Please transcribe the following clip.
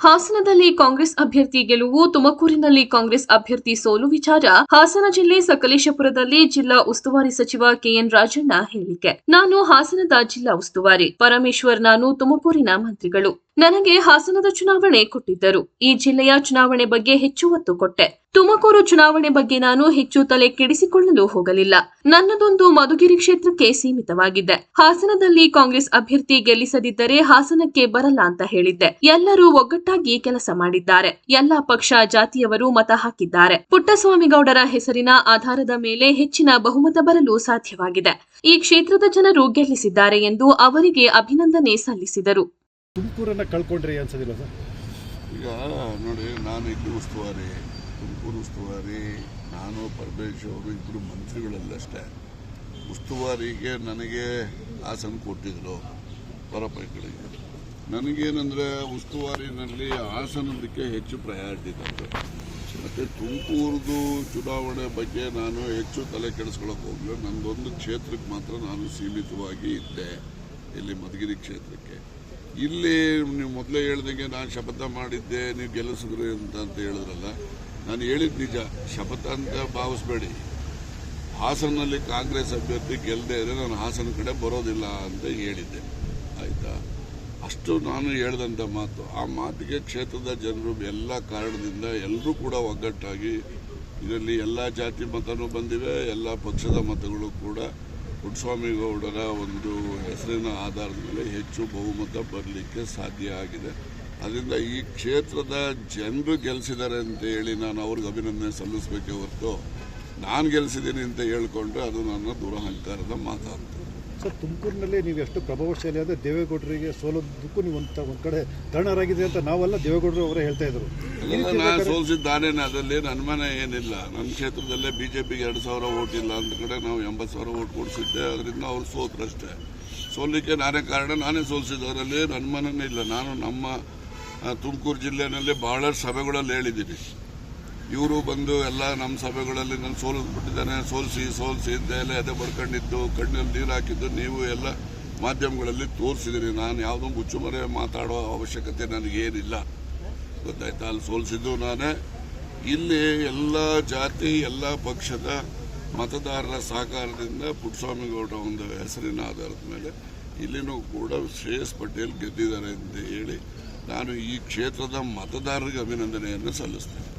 ಹಾಸನದಲ್ಲಿ ಕಾಂಗ್ರೆಸ್ ಅಭ್ಯರ್ಥಿ ಗೆಲುವು, ತುಮಕೂರಿನಲ್ಲಿ ಕಾಂಗ್ರೆಸ್ ಅಭ್ಯರ್ಥಿ ಸೋಲು ವಿಚಾರ, ಹಾಸನ ಜಿಲ್ಲೆ ಸಕಲೇಶಪುರದಲ್ಲಿ ಜಿಲ್ಲಾ ಉಸ್ತುವಾರಿ ಸಚಿವ ಕೆಎನ್ ರಾಜಣ್ಣ ಹೇಳಿಕೆ. ನಾನು ಹಾಸನದ ಜಿಲ್ಲಾ ಉಸ್ತುವಾರಿ, ಪರಮೇಶ್ವರ್ ನಾನು ತುಮಕೂರಿನ ಮಂತ್ರಿಗಳು. ನನಗೆ ಹಾಸನದ ಚುನಾವಣೆ ಕೊಟ್ಟಿದ್ದರು. ಈ ಜಿಲ್ಲೆಯ ಚುನಾವಣೆ ಬಗ್ಗೆ ಹೆಚ್ಚು ಒತ್ತು ಕೊಟ್ಟೆ. ತುಮಕೂರು ಚುನಾವಣೆ ಬಗ್ಗೆ ನಾನು ಹೆಚ್ಚು ತಲೆ ಕೆಡಿಸಿಕೊಳ್ಳಲು ಹೋಗಲಿಲ್ಲ. ನನ್ನದೊಂದು ಮಧುಗಿರಿ ಕ್ಷೇತ್ರಕ್ಕೆ ಸೀಮಿತವಾಗಿದ್ದೆ ಹಾಸನದಲ್ಲಿ ಕಾಂಗ್ರೆಸ್ ಅಭ್ಯರ್ಥಿ ಗೆಲ್ಲಿಸದಿದ್ದರೆ ಹಾಸನಕ್ಕೆ ಬರಲ್ಲ ಅಂತ ಹೇಳಿದ್ದೆ. ಎಲ್ಲರೂ ಒಗ್ಗಟ್ಟಾಗಿ ಕೆಲಸ ಮಾಡಿದ್ದಾರೆ. ಎಲ್ಲಾ ಪಕ್ಷ ಜಾತಿಯವರು ಮತ ಹಾಕಿದ್ದಾರೆ. ಪುಟ್ಟಸ್ವಾಮಿಗೌಡರ ಹೆಸರಿನ ಆಧಾರದ ಮೇಲೆ ಹೆಚ್ಚಿನ ಬಹುಮತ ಬರಲು ಸಾಧ್ಯವಾಗಿದೆ. ಈ ಕ್ಷೇತ್ರದ ಜನರು ಗೆಲ್ಲಿಸಿದ್ದಾರೆ ಎಂದು ಅವರಿಗೆ ಅಭಿನಂದನೆ ಸಲ್ಲಿಸಿದರು. ತುಮಕೂರನ್ನ ಕಳ್ಕೊಂಡ್ರಿ ಅನ್ಸೋದಿಲ್ಲ ಸರ್? ಈಗ ನೋಡಿ, ನಾನು ಇಲ್ಲಿ ಉಸ್ತುವಾರಿ, ತುಮಕೂರು ಉಸ್ತುವಾರಿ, ನಾನು ಪರಮೇಶ್ ಅವರು ಇಬ್ಬರು ಮಂತ್ರಿಗಳಲ್ಲಷ್ಟೇ. ಉಸ್ತುವಾರಿಗೆ ನನಗೆ ಆಸನ ಕೊಟ್ಟಿದ್ರು ಪರಪೈಗಳಿಗೆ ನನಗೇನೆಂದರೆ ಉಸ್ತುವಾರಿನಲ್ಲಿ ಹಾಸನದಕ್ಕೆ ಹೆಚ್ಚು ಪ್ರಯಾರಿಟಿ ತಂದರು ಮತ್ತು ತುಮಕೂರ್ದು ಚುನಾವಣೆ ಬಗ್ಗೆ ನಾನು ಹೆಚ್ಚು ತಲೆ ಕೆಡಿಸ್ಕೊಳಕ್ಕೆ ಹೋಗಲಿಲ್ಲ. ನನ್ನದೊಂದು ಕ್ಷೇತ್ರಕ್ಕೆ ಮಾತ್ರ ನಾನು ಸೀಮಿತವಾಗಿ ಇದ್ದೆ, ಇಲ್ಲಿ ಮಧುಗಿರಿ ಕ್ಷೇತ್ರಕ್ಕೆ. ಇಲ್ಲಿ ನೀವು ಮೊದಲೇ ಹೇಳ್ದಂಗೆ ನಾನು ಶಪಥ ಮಾಡಿದ್ದೆ, ನೀವು ಗೆಲ್ಲಿಸಿದ್ರಿ ಅಂತ ಅಂತ ಹೇಳಿದ್ರಲ್ಲ, ನಾನು ಹೇಳಿದ್ದು ನಿಜ. ಶಪಥ ಅಂತ ಭಾವಿಸ್ಬೇಡಿ. ಹಾಸನಲ್ಲಿ ಕಾಂಗ್ರೆಸ್ ಅಭ್ಯರ್ಥಿ ಗೆಲ್ಲದೆ ಇದ್ರೆ ನಾನು ಹಾಸನ ಕಡೆ ಬರೋದಿಲ್ಲ ಅಂತ ಹೇಳಿದ್ದೆ. ಆಯಿತಾ? ಅಷ್ಟು ನಾನು ಹೇಳ್ದಂಥ ಮಾತು. ಆ ಮಾತಿಗೆ ಕ್ಷೇತ್ರದ ಜನರು ಎಲ್ಲ ಕಾರಣದಿಂದ ಎಲ್ಲರೂ ಕೂಡ ಒಗ್ಗಟ್ಟಾಗಿ ಇದರಲ್ಲಿ ಎಲ್ಲ ಜಾತಿ ಮತನೂ ಬಂದಿವೆ, ಎಲ್ಲ ಪಕ್ಷದ ಮತಗಳು ಕೂಡ ಪುಟ್ಟಸ್ವಾಮಿಗೌಡರ ಒಂದು ಹೆಸರಿನ ಆಧಾರದ ಮೇಲೆ ಹೆಚ್ಚು ಬಹುಮತ ಬರಲಿಕ್ಕೆ ಸಾಧ್ಯ ಆಗಿದೆ. ಅದರಿಂದ ಈ ಕ್ಷೇತ್ರದ ಜನರು ಗೆಲ್ಲಿಸಿದ್ದಾರೆ ಅಂತ ಹೇಳಿ ನಾನು ಅವ್ರಿಗೆ ಅಭಿನಂದನೆ ಸಲ್ಲಿಸಬೇಕೇ ಹೊರತು ನಾನು ಗೆಲ್ಲಿಸಿದ್ದೀನಿ ಅಂತ ಹೇಳ್ಕೊಂಡ್ರೆ ಅದು ನನ್ನ ದೂರ ದುರಹಂಕಾರದ ಮಾತಾಗ್ತದೆ ಸರ್ ತುಮಕೂರಿನಲ್ಲಿ ನೀವು ಎಷ್ಟು ಪ್ರಭಾವಶಾಲಿ ಅಂದರೆ ದೇವೇಗೌಡರಿಗೆ ಸೋಲೋದಕ್ಕೂ ನೀವು ಒಂದು ಒಂದು ಕಡೆ ಕಾರಣರಾಗಿದೆ ಅಂತ ನಾವೆಲ್ಲ ದೇವೇಗೌಡರು ಅವರೇ ಹೇಳ್ತಾ ಇದ್ರು. ನಾನು ಬೇಕಾದ್ರೆ- ಅದರಲ್ಲಿ ಅದರಲ್ಲಿ ಮನೆ ಏನಿಲ್ಲ. ನನ್ನ ಕ್ಷೇತ್ರದಲ್ಲೇ ಬಿ ಜೆ ಪಿಗೆ ಎರಡು ಸಾವಿರ ಓಟ್ ಇಲ್ಲ ಅಂದ ಕಡೆ ನಾವು ಎಂಬತ್ತು ಸಾವಿರ ಓಟ್ ಕೊಡಿಸಿದ್ದೆ ಅದರಿಂದ ಅವ್ರು ಸೋತ್ರಷ್ಟೇ. ಸೋಲಿಕ್ಕೆ ನಾನೇ ಕಾರಣ ನಾನೇ ಸೋಲಿಸಿದವರಲ್ಲಿ ಅನುಮಾನನೇ ಇಲ್ಲ. ನಾನು ನಮ್ಮ ತುಮಕೂರು ಜಿಲ್ಲೆಯಲ್ಲಿ ಬಹಳಷ್ಟು ಸಭೆಗಳಲ್ಲಿ ಹೇಳಿದ್ದೀನಿ. ಇವರು ಬಂದು ಎಲ್ಲ ನಮ್ಮ ಸಭೆಗಳಲ್ಲಿ ನಾನು ಸೋಲಿಸ್ಬಿಟ್ಟಿದ್ದಾನೆ ಸೋಲಿಸಿ ಸೋಲಿಸಿ ಅಂತ ಅದೇ ಬಡ್ಕೊಂಡಿದ್ದು, ಕಣ್ಣಲ್ಲಿ ನೀರು ಹಾಕಿದ್ದು, ನೀವು ಎಲ್ಲ ಮಾಧ್ಯಮಗಳಲ್ಲಿ ತೋರಿಸಿದ್ದೀನಿ ನಾನು ಯಾವುದೋ ಮುಚ್ಚುಮರೆ ಮಾತಾಡೋ ಅವಶ್ಯಕತೆ ನನಗೇನಿಲ್ಲ. ಗೊತ್ತಾಯ್ತಾ? ಅಲ್ಲಿ ಸೋಲಿಸಿದ್ದು ನಾನೇ. ಇಲ್ಲಿ ಎಲ್ಲ ಜಾತಿ, ಎಲ್ಲ ಪಕ್ಷದ ಮತದಾರರ ಸಹಕಾರದಿಂದ ಪುಟ್ಟಸ್ವಾಮಿಗೌಡ ಒಂದು ಹೆಸರಿನ ಆಧಾರದ ಮೇಲೆ ಇಲ್ಲಿನೂ ಕೂಡ ಶ್ರೇಯಸ್ ಪಟೇಲ್ ಗೆದ್ದಿದ್ದಾರೆ ಅಂತ ಹೇಳಿ ನಾನು ಈ ಕ್ಷೇತ್ರದ ಮತದಾರರಿಗೆ ಅಭಿನಂದನೆಯನ್ನು ಸಲ್ಲಿಸ್ತೇನೆ.